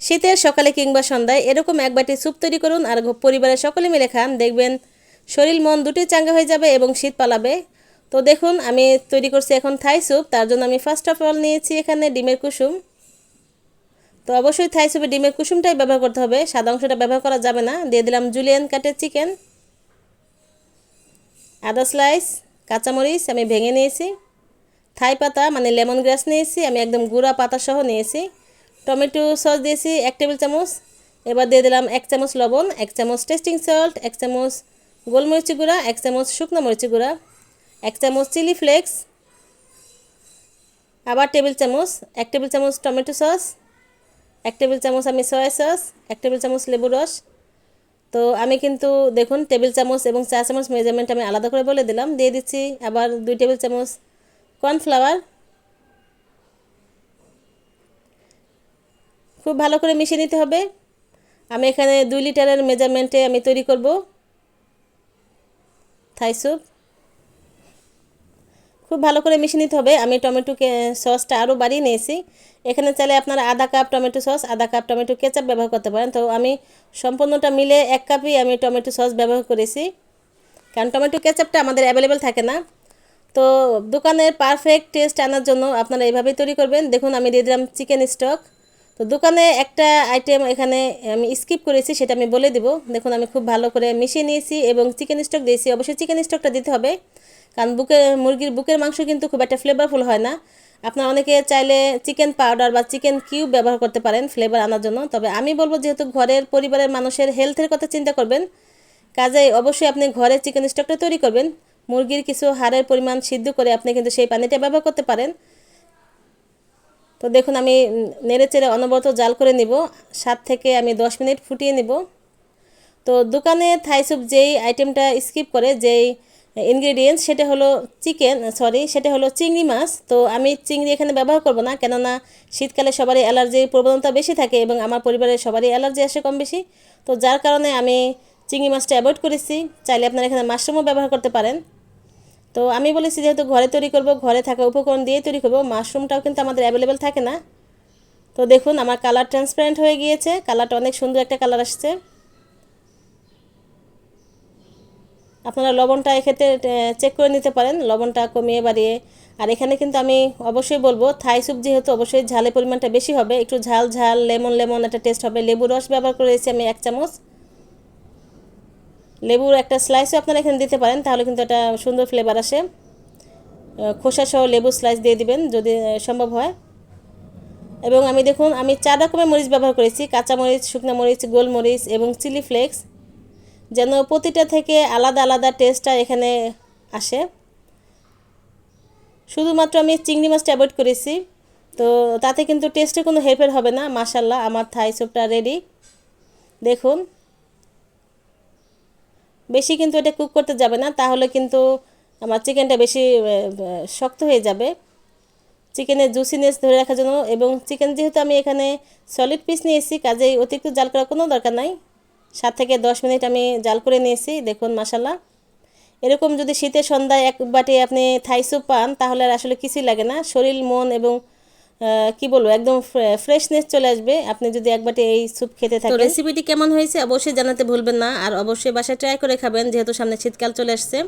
শীতের সকালে কিংবা সন্ধ্যায় এরকম এক বাটি স্যুপ তৈরি করুন আর পরিবারের সকলে মিলে খান। দেখবেন শরীর, মন দুটোই চাঙ্গা হয়ে যাবে এবং শীত পালাবে। তো দেখুন, আমি তৈরি করছি এখন থাই স্যুপ। তার জন্য আমি ফার্স্ট অফ অল নিয়েছি এখানে ডিমের কুসুম। তো অবশ্যই থাই স্যুপে ডিমের কুসুমটাই ব্যবহার করতে হবে। সাদা অংশটা ব্যবহার করা যাবে না। দিয়ে দিলাম জুলিয়ান কাটের চিকেন আদা স্লাইস কাঁচামরিচ আমি ভেঙে নিয়েছি। থাই পাতা মানে লেমন গ্রাস নিয়েছি। আমি একদম গুঁড়া পাতা সহ নিয়েছি। টমেটো সস দিয়েছি এক টেবিল চামচ। এবার দিয়ে দিলাম এক চামচ লবণ, এক চামচ টেস্টিং সল্ট, এক চামচ গোলমরিচি গুঁড়া, এক চামচ শুকনো মরিচি গুঁড়া, এক চামচ চিলি ফ্লেক্স, আবার টেবিল চামচ, এক টেবিল চামচ টমেটো সস, এক টেবিল চামচ আমি সয়া সস, এক টেবিল চামচ লেবু রস। তো আমি কিন্তু দেখুন টেবিল চামচ এবং চা চামচ মেজারমেন্ট আমি আলাদা করে বলে দিলাম। দিয়ে দিচ্ছি আবার দুই টেবিল চামচ কর্নফ্লাওয়ার খুব ভালো করে মিশিয়ে নিতে হবে। আমি এখানে দুই লিটারের মেজারমেন্টে আমি তৈরি করব। থাই স্যুপ খুব ভালো করে মিশিয়ে নিতে হবে। আমি টমেটোকে সসটা আরও বাড়িয়ে নিয়েছি। এখানে চাইলে আপনারা আধা কাপ টমেটো সস, আধা কাপ টমেটো কেচাপ ব্যবহার করতে পারেন। তো আমি সম্পূর্ণটা মিলে এক কাপই আমি টমেটো সস ব্যবহার করেছি। কারণ টমেটো কেচাপটা আমাদের অ্যাভেলেবেল থাকে না। তো দোকানের পারফেক্ট টেস্ট আনার জন্য আপনারা এইভাবেই তৈরি করবেন। দেখুন, আমি দিয়ে দিলাম চিকেন স্টক তো দোকানে একটা আইটেম এখানে আমি স্কিপ করেছি, সেটা আমি বলে দিব। দেখুন, আমি খুব ভালো করে মিশিয়ে নিয়েছি এবং চিকেন স্টক দিয়েছি। অবশ্যই চিকেন স্টকটা দিতে হবে, কারণ বুকে, মুরগির বুকের মাংস কিন্তু খুব একটা ফ্লেভারফুল হয় না। আপনারা অনেকে চাইলে চিকেন পাউডার বা চিকেন কিউব ব্যবহার করতে পারেন ফ্লেভার আনার জন্য। তবে আমি বলব, যেহেতু ঘরের পরিবারের মানুষের হেলথের কথা চিন্তা করবেন, কাজেই অবশ্যই আপনি ঘরে চিকেন স্টকটা তৈরি করবেন। মুরগির কিছু হাড়ের পরিমাণ সিদ্ধ করে আপনি কিন্তু সেই পানিটা ব্যবহার করতে পারেন। তো দেখুন, আমি নেড়ে চেড়ে অনবরত জাল করে নিব। সাত থেকে আমি দশ মিনিট ফুটিয়ে নিব। তো দোকানে থাই স্যুপ যেই আইটেমটা স্কিপ করে, যেই ইনগ্রেডিয়েন্টস সেটা হলো চিকেন সরি সেটা হলো চিংড়ি মাছ। তো আমি চিংড়ি এখানে ব্যবহার করব না, কেননা শীতকালে সবারই অ্যালার্জির প্রবণতা বেশি থাকে এবং আমার পরিবারের সবারই অ্যালার্জি আসে কম বেশি। তো যার কারণে আমি চিংড়ি মাছটা অ্যাভয়েড করেছি। চাইলে আপনারা এখানে মাশরুমও ব্যবহার করতে পারেন। তো আমি বলেছি যেহেতু ঘরে তৈরি করব, ঘরে থাকা উপকরণ দিয়ে তৈরি করব মাশরুমটাও কিন্তু আমাদের অ্যাভেলেবেল থাকে না। তো দেখুন, আমার কালার ট্রান্সপারেন্ট হয়ে গিয়েছে কালারটা অনেক সুন্দর একটা কালার আসছে। আপনারা লবণটা এক্ষেত্রে চেক করে নিতে পারেন, লবণটা কমিয়ে বাড়িয়ে। আর এখানে কিন্তু আমি অবশ্যই বলব থাই স্যুপ যেহেতু অবশ্যই ঝালের পরিমাণটা বেশি হবে, একটু ঝাল ঝাল লেমন লেমন একটা টেস্ট হবে। লেবু রস ব্যবহার করেছি আমি এক চামচ। লেবুর একটা স্লাইসও আপনারা এখানে দিতে পারেন, তাহলে কিন্তু একটা সুন্দর ফ্লেভার আসে। খোসা সহ লেবু স্লাইস দিয়ে দিবেন যদি সম্ভব হয়। এবং আমি দেখুন, আমি চার রকমের মরিচ ব্যবহার করেছি, কাঁচা মরিচ, শুকনো মরিচ, গোলমরিচ এবং চিলি ফ্লেক্স যেন প্রতিটা থেকে আলাদা আলাদা টেস্টটা এখানে আসে। শুধুমাত্র আমি চিংড়ি মাছটা অ্যাভয়েড করেছি, তো তাতে কিন্তু টেস্টে কোনো হেরফের হবে না মাসাল্লাহ আমার থাই স্যুপটা রেডি দেখুন। বেশি কিন্তু এটা কুক করতে যাবে না, তাহলে কিন্তু আমার চিকেনটা বেশি শক্ত হয়ে যাবে। চিকেনের জুসিনেস ধরে রাখার জন্য, এবং চিকেন যেহেতু আমি এখানে সলিড পিস নিয়েছি, কাজেই অতিরিক্ত জাল করার কোনো দরকার নাই। সাত থেকে দশ মিনিট আমি জাল করে নিয়েছি, দেখুন মাসাল্লাহ এরকম যদি শীতের সন্ধ্যায় এক বাটি আপনি থাই স্যুপ পান, তাহলে আর আসলে কিছুই লাগে না। শরীর, মন এবং কি বলব একদম ফ্রেশনেস চলে আসবে। আপনি যদি একবারটি এই স্যুপ খেতে থাকেন। রেসিপিটি কেমন হয়েছে অবশ্যই জানাতে ভুলবেন না। আর অবশ্যই বাসায় ট্রাই করে খাবেন যেহেতু সামনে শীতকাল চলে আসছে।